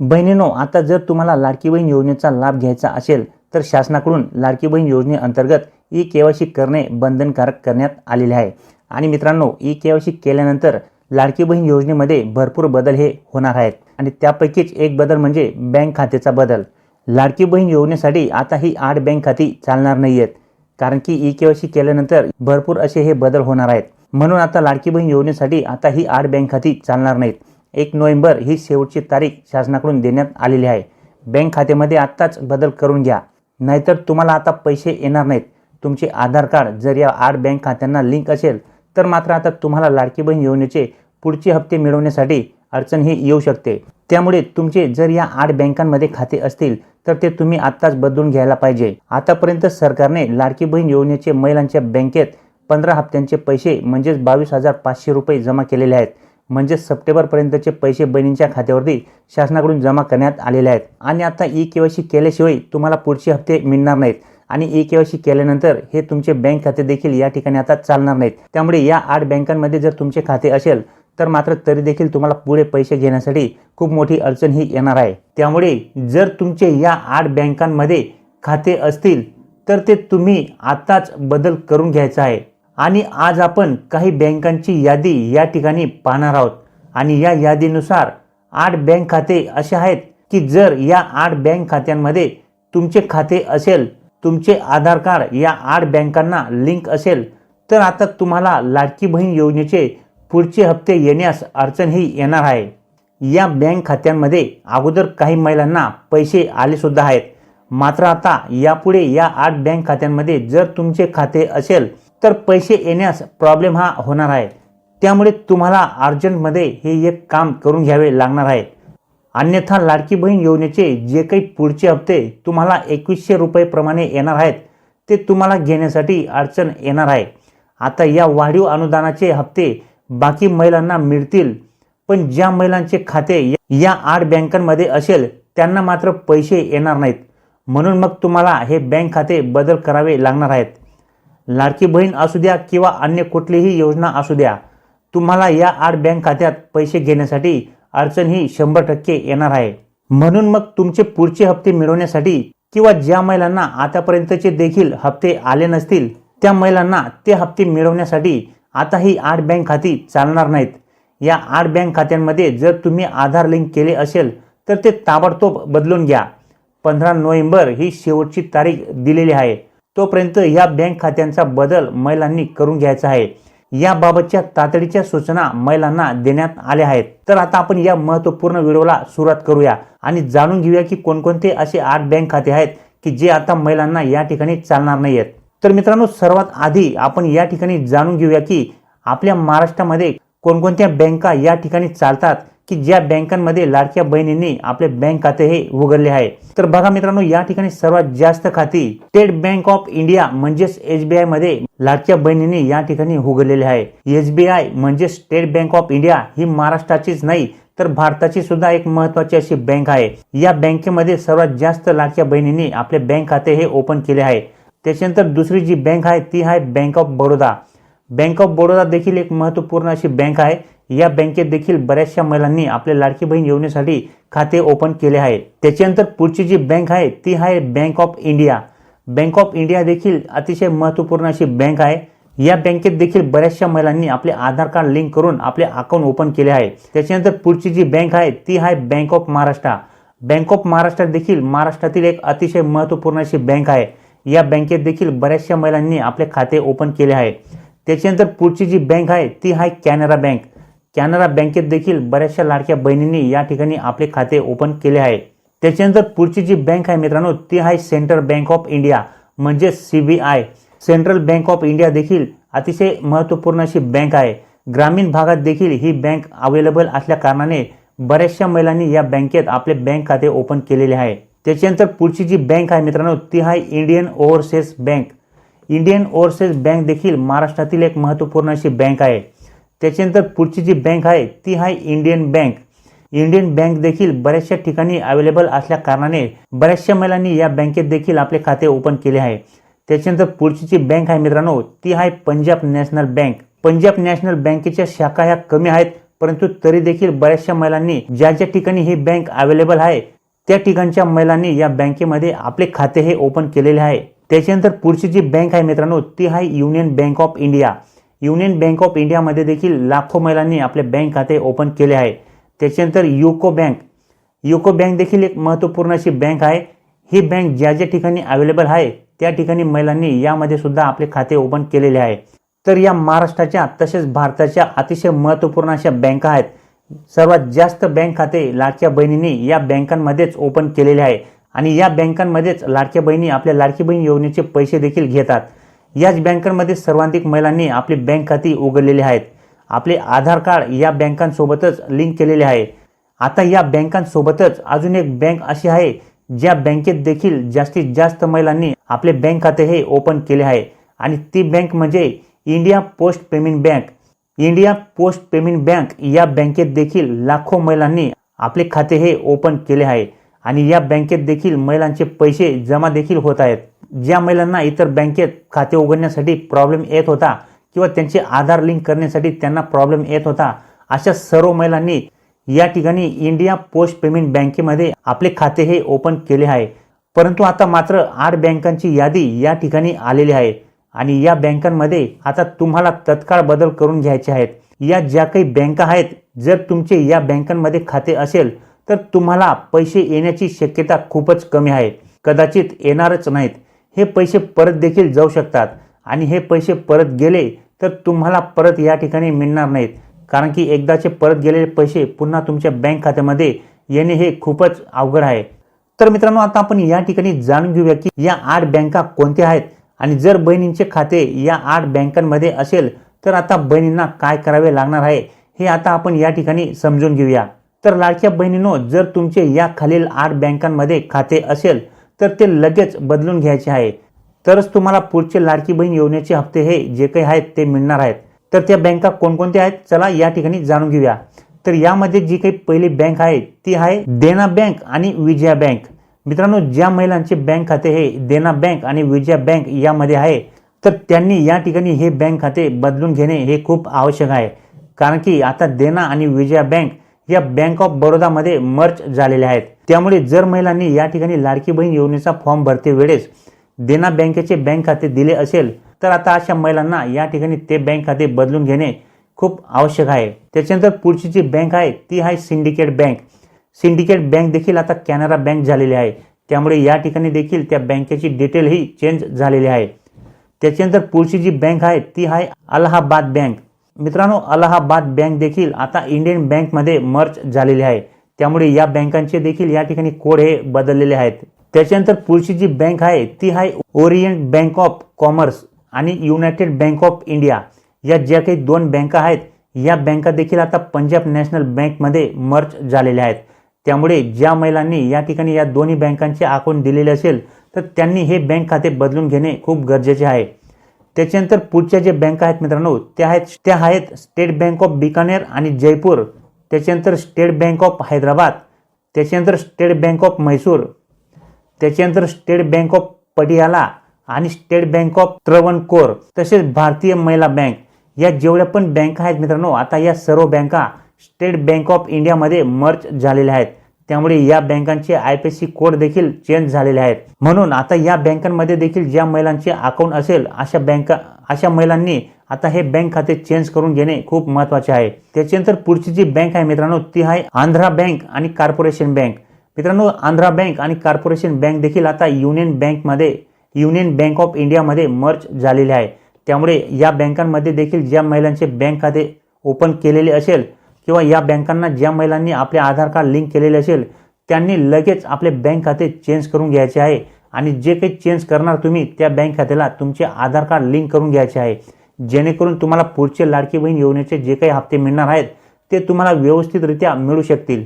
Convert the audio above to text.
बहिणीनो आता जर तुम्हाला लाडकी बहीण योजनेचा लाभ घ्यायचा असेल तर शासनाकडून लाडकी बहीण योजनेअंतर्गत ई केवायसी करणे बंधनकारक करण्यात आलेले आहे. आणि मित्रांनो ई केवायसी केल्यानंतर लाडकी बहीण योजनेमध्ये भरपूर बदल हे होणार आहेत. आणि त्यापैकीच एक बदल म्हणजे बँक खात्याचा बदल. लाडकी बहीण योजनेसाठी आता ही आठ बँक खाती चालणार नाही आहेत कारण की ई केवायसी केल्यानंतर भरपूर असे हे बदल होणार आहेत. म्हणून आता लाडकी बहीण योजनेसाठी आता ही आठ बँक खाती चालणार नाहीत. एक नोव्हेंबर ही शेवटची तारीख शासनाकडून देण्यात आलेली आहे. बँक खात्यामध्ये आत्ताच बदल करून घ्या. नाहीतर तुम्हाला आता पैसे येणार नाहीत. तुमचे आधार कार्ड जर या आठ बँक खात्यांना लिंक असेल तर मात्र आता तुम्हाला लाडकी बहीण योजनेचे पुढचे हप्ते मिळवण्यासाठी अडचण ही येऊ शकते. त्यामुळे तुमचे जर या आठ बँकांमध्ये खाते असतील तर ते तुम्ही आत्ताच बदलून घ्यायला पाहिजे. आतापर्यंत सरकारने लाडकी बहीण योजनेचे महिलांच्या बँकेत पंधरा हप्त्यांचे पैसे म्हणजेच बावीस हजार पाचशे रुपये जमा केलेले आहेत. म्हणजेच सप्टेंबरपर्यंतचे पैसे बहिणींच्या खात्यावरती शासनाकडून जमा करण्यात आलेले आहेत. आणि आता ई केवायसी केल्याशिवाय तुम्हाला पुढचे हप्ते मिळणार नाहीत. आणि ई केवायसी केल्यानंतर हे तुमचे बँक खाते देखील या ठिकाणी आता चालणार नाहीत. त्यामुळे या आठ बँकांमध्ये जर तुमचे खाते असेल तर मात्र तरी देखील तुम्हाला पुढे पैसे घेण्यासाठी खूप मोठी अडचण ही येणार आहे. त्यामुळे जर तुमचे या आठ बँकांमध्ये खाते असतील तर ते तुम्ही आत्ताच बदल करून घ्यायचा आहे. आणि आज आपण काही बँकांची यादी या ठिकाणी पाहणार आहोत. आणि या यादीनुसार आठ बँक खाते असे आहेत की जर या आठ बँक खात्यांमध्ये तुमचे खाते असेल तुमचे आधार कार्ड या आठ बँकांना लिंक असेल तर आता तुम्हाला लाडकी बहीण योजनेचे पुढचे हप्ते येण्यास अडचणही येणार आहे. या बँक खात्यांमध्ये अगोदर काही महिलांना पैसे आलेसुद्धा आहेत. मात्र आता यापुढे या आठ बँक खात्यांमध्ये जर तुमचे खाते असेल तर पैसे येण्यास प्रॉब्लेम हा होणार आहे. त्यामुळे तुम्हाला अर्जंटमध्ये हे एक काम करून घ्यावे लागणार आहे. अन्यथा लाडकी बहीण योजनेचे जे काही पुढचे हप्ते तुम्हाला एकवीसशे रुपयेप्रमाणे येणार आहेत ते तुम्हाला घेण्यासाठी अडचण येणार आहे. आता या वाढीव अनुदानाचे हप्ते बाकी महिलांना मिळतील पण ज्या महिलांचे खाते या आठ बँकांमध्ये असेल त्यांना मात्र पैसे येणार नाहीत. म्हणून मग तुम्हाला हे बँक खाते बदल करावे लागणार आहेत. लाडकी बहीण असू द्या किंवा अन्य कुठलीही योजना असू द्या तुम्हाला या आठ बँक खात्यात पैसे घेण्यासाठी अडचण ही शंभर टक्के येणार आहे. म्हणून मग तुमचे पुढचे हप्ते मिळवण्यासाठी किंवा ज्या महिलांना आतापर्यंतचे देखील हप्ते आले नसतील त्या महिलांना ते हप्ते मिळवण्यासाठी आता ही आठ बँक खाती चालणार नाहीत. या आठ बँक खात्यांमध्ये जर तुम्ही आधार लिंक केले असेल तर ते ताबडतोब बदलून घ्या. पंधरा नोव्हेंबर ही शेवटची तारीख दिलेली आहे. तोपर्यंत या बँक खात्यांचा बदल महिलांनी करून घ्यायचा आहे. याबाबतच्या तातडीच्या सूचना महिलांना देण्यात आल्या आहेत. तर आता आपण या महत्त्वपूर्ण व्हिडिओला सुरुवात करूया आणि जाणून घेऊया की कोणकोणते असे आठ बँक खाते आहेत की जे आता महिलांना या ठिकाणी चालणार नाही आहेत तर मित्रांनो सर्वात आधी आपण या ठिकाणी जाणून घेऊया की आपल्या महाराष्ट्रामध्ये कोणकोणत्या बँका या ठिकाणी चालतात की ज्या बँकांमध्ये लाडक्या बहिणींनी आपले बँक खाते हे उघडले आहे. तर बघा मित्रांनो या ठिकाणी सर्वात जास्त खाती स्टेट बँक ऑफ इंडिया म्हणजेच एसबीआयमध्ये लाडक्या बहिणींनी या ठिकाणी उघडलेले आहे. एसबीआय म्हणजे स्टेट बँक ऑफ इंडिया ही महाराष्ट्राचीच नाही तर भारताची सुद्धा एक महत्वाची अशी बँक आहे. या बँकेमध्ये सर्वात जास्त लाडक्या बहिणींनी आपले बँक खाते हे ओपन केले आहे. त्याच्यानंतर दुसरी जी बँक आहे ती आहे Bank of Baroda Bank of Baroda देखील एक महत्त्वपूर्ण अशी बँक आहे. या बँकेत देखील बऱ्याचशा महिलांनी आपल्या लाडकी बहीण योजनेसाठी खाते ओपन केले आहे. त्याच्यानंतर पुढची जी बँक आहे ती आहे Bank of India. Bank of India देखील अतिशय महत्त्वपूर्ण अशी बँक आहे. या बँकेत देखील बऱ्याचशा महिलांनी आपले आधार कार्ड लिंक करून आपले अकाउंट ओपन केले आहे. त्याच्यानंतर पुढची जी बँक आहे ती आहे Bank of Maharashtra. Bank of Maharashtra देखील महाराष्ट्रातील एक अतिशय महत्त्वपूर्ण अशी बँक आहे. या बँकेत देखील बऱ्याचशा महिलांनी आपले खाते ओपन केले आहे. त्याच्यानंतर पुढची जी बँक आहे ती आहे कॅनरा बँक. कॅनरा बँकेत देखील बऱ्याचशा लाडक्या बहिणींनी या ठिकाणी आपले खाते ओपन केले आहे. त्याच्यानंतर पुढची जी बँक आहे मित्रांनो ती आहे सेंट्रल बँक ऑफ इंडिया म्हणजे C B I. Central Bank of India देखील अतिशय महत्त्वपूर्ण अशी बँक आहे. ग्रामीण भागात देखील ही बँक अवेलेबल असल्या कारणाने बऱ्याचशा महिलांनी या बँकेत आपले बँक खाते ओपन केलेले आहे. त्याच्यानंतर पुढची जी बँक आहे मित्रांनो ती आहे Indian Overseas Bank. Indian Overseas Bank देखील महाराष्ट्रातील एक महत्त्वपूर्ण अशी बँक आहे. त्याच्यानंतर पुढची जी बँक आहे ती आहे इंडियन बँक इंडियन बँक देखील बऱ्याचशा ठिकाणी अवेलेबल असल्या कारणाने बऱ्याचशा महिलांनी या बँकेत देखील आपले खाते ओपन केले आहे. त्याच्यानंतर पुढची जी बँक आहे मित्रांनो ती आहे Punjab National Bank Punjab National बँकेच्या शाखा ह्या कमी आहेत परंतु तरी देखील बऱ्याचशा महिलांनी ज्या ज्या ठिकाणी ही बँक अवेलेबल आहे त्या ठिकाणच्या महिलांनी या बँकेमध्ये आपले खाते हे ओपन केलेले आहे. त्याच्यानंतर पुढची जी बँक आहे मित्रांनो ती आहे Union Bank of India Union Bank of इंडियामध्ये देखील लाखो महिलांनी आपले बँक खाते ओपन केले आहे. त्याच्यानंतर युको बँक. युको बँक देखील एक महत्त्वपूर्ण अशी बँक आहे. ही बँक ज्या ज्या ठिकाणी अवेलेबल आहे त्या ठिकाणी महिलांनी यामध्ये सुद्धा आपले खाते ओपन केलेले आहे. तर या महाराष्ट्राच्या तसेच भारताच्या अतिशय महत्त्वपूर्ण अशा बँका आहेत. सर्वात जास्त बँक खाते लाडक्या बहिणींनी या बँकांमध्येच ओपन केलेले आहे. आणि या बँकांमध्येच लाडक्या बहिणी आपल्या लाडकी बहीण योजनेचे पैसे देखील घेतात. याच बँकांमध्ये सर्वाधिक महिलांनी आपली बँक खाती उघडलेली आहेत. आपले आधार कार्ड या बँकांसोबतच लिंक केलेले आहे. आता या बँकांसोबतच अजून एक बँक अशी आहे ज्या बँकेत देखील जास्तीत जास्त महिलांनी आपले बँक खाते हे ओपन केले आहे. आणि ती बँक म्हणजे India Post Payment Bank. India Post Payment Bank या बँकेत देखील लाखो महिलांनी आपले खाते हे ओपन केले आहे. आणि या बँकेत देखील महिलांचे पैसे जमा देखील होत आहेत. ज्या महिलांना इतर बँकेत खाते उघडण्यासाठी प्रॉब्लेम येत होता किंवा त्यांचे आधार लिंक करण्यासाठी त्यांना प्रॉब्लेम येत होता अशा सर्व महिलांनी या ठिकाणी इंडिया पोस्ट पेमेंट बँकेमध्ये आपले खाते हे ओपन केले आहे. परंतु आता मात्र आठ बँकांची यादी या ठिकाणी आलेली आहे आणि या बँकांमध्ये आता तुम्हाला तत्काळ बदल करून घ्यायचे आहेत. या ज्या काही बँका आहेत जर तुमचे या बँकांमध्ये खाते असेल तर तुम्हाला पैसे येण्याची शक्यता खूपच कमी आहे. कदाचित येणारच नाहीत. हे पैसे परत देखील जाऊ शकतात. आणि हे पैसे परत गेले तर तुम्हाला परत या ठिकाणी मिळणार नाहीत. कारण की एकदाचे परत गेलेले पैसे पुन्हा तुमच्या बँक खात्यामध्ये येणे हे खूपच अवघड आहे. तर मित्रांनो आता आपण या ठिकाणी जाणून घेऊया की या आठ बँका कोणत्या आहेत? आणि जर बहिणींचे खाते या आठ बँकांमध्ये असेल तर आता बहिणींना काय करावे लागणार आहे? हे आता आपण या ठिकाणी समजून घेऊया. तर लाडक्या बहिणीनो जर तुमचे या खालील आठ बँकांमध्ये खाते असेल तर ते लगेच बदलून घ्यायचे आहे. तरच तुम्हाला पुढचे लाडकी बहीण योजनेचे हप्ते हे जे काही आहेत ते मिळणार आहेत. तर त्या बँका कोणकोणत्या आहेत चला या ठिकाणी जाणून घेऊया. तर यामध्ये जी काही पहिली बँक आहे ती आहे देना बँक आणि विजया बँक. मित्रांनो ज्या महिलांचे बँक खाते हे देना बँक आणि विजया बँक यामध्ये आहे तर त्यांनी या ठिकाणी हे बँक खाते बदलून घेणे हे खूप आवश्यक आहे. कारण की आता देना आणि विजया बँक या बँक ऑफ बडोदामध्ये मर्च झालेल्या आहेत. त्यामुळे जर महिलांनी या ठिकाणी लाडकी बहीण योजनेचा फॉर्म भरते वेळेस देना बँकेचे बँक खाते दिले असेल तर आता अशा महिलांना या ठिकाणी ते बँक खाते बदलून घेणे खूप आवश्यक आहे. त्याच्यानंतर पुढची जी बँक आहे ती आहे सिंडिकेट बँक सिंडिकेट बँक देखील आता कॅनरा बँक झालेली आहे. त्यामुळे या ठिकाणी देखील त्या बँकेची डिटेल ही चेंज झालेली आहे. त्याच्यानंतर पुढची जी बँक आहे ती आहे अलाहाबाद बँक. मित्रांनो अलाहाबाद बँक देखील आता इंडियन बँकमध्ये मर्च झालेली आहे. त्यामुळे या बँकांचे देखील या ठिकाणी कोड हे बदललेले आहेत. त्याच्यानंतर पुढची जी बँक आहे ती आहे ओरिएंट बँक ऑफ कॉमर्स आणि युनायटेड बँक ऑफ इंडिया. या ज्या काही दोन बँका आहेत या बँका देखील आता पंजाब नॅशनल बँकमध्ये मर्च झालेल्या आहेत. त्यामुळे ज्या महिलांनी या ठिकाणी या दोन्ही बँकांचे अकाउंट दिलेले असेल तर त्यांनी हे बँक खाते बदलून घेणे खूप गरजेचे आहे. त्याच्यानंतर पुढच्या जे बँका आहेत मित्रांनो त्या आहेत त्या आहेत स्टेट बँक ऑफ बिकानेर आणि जयपूर त्याच्यानंतर स्टेट बँक ऑफ हैदराबाद त्याच्यानंतर स्टेट बँक ऑफ म्हैसूर त्याच्यानंतर स्टेट बँक ऑफ पटियाला आणि स्टेट बँक ऑफ त्रवणकोर तसेच भारतीय महिला बँक या जेवढ्या पण बँका आहेत मित्रांनो आता या सर्व बँका स्टेट बँक ऑफ इंडियामध्ये मर्ज झालेल्या आहेत. त्यामुळे या बँकांचे आय पी सी कोड देखील चेंज झालेले आहेत. म्हणून आता या बँकांमध्ये देखील ज्या महिलांचे अकाउंट असेल अशा बँका अशा महिलांनी आता हे बँक खाते चेंज करून घेणे खूप महत्त्वाचे आहे. त्याच्यानंतर पुढची जी बँक आहे मित्रांनो ती आहे आंध्रा बँक आणि कॉर्पोरेशन बँक. मित्रांनो आंध्रा बँक आणि कॉर्पोरेशन बँक देखील आता युनियन बँकमध्ये युनियन बँक ऑफ इंडियामध्ये मर्ज झालेले आहे. त्यामुळे या बँकांमध्ये देखील ज्या महिलांचे बँक खाते ओपन केलेले असेल किंवा या बँकांना ज्या महिलांनी आपले आधार कार्ड लिंक केलेले असेल त्यांनी लगेच आपले बँक खाते चेंज करून घ्यायचे आहे. आणि जे काही चेंज करणार तुम्ही त्या बँक खात्याला तुमचे आधार कार्ड लिंक करून घ्यायचे आहे. जेणेकरून तुम्हाला पुढचे लाडकी बहीण योजनेचे जे काही हप्ते मिळणार आहेत ते तुम्हाला व्यवस्थितरित्या मिळू शकतील.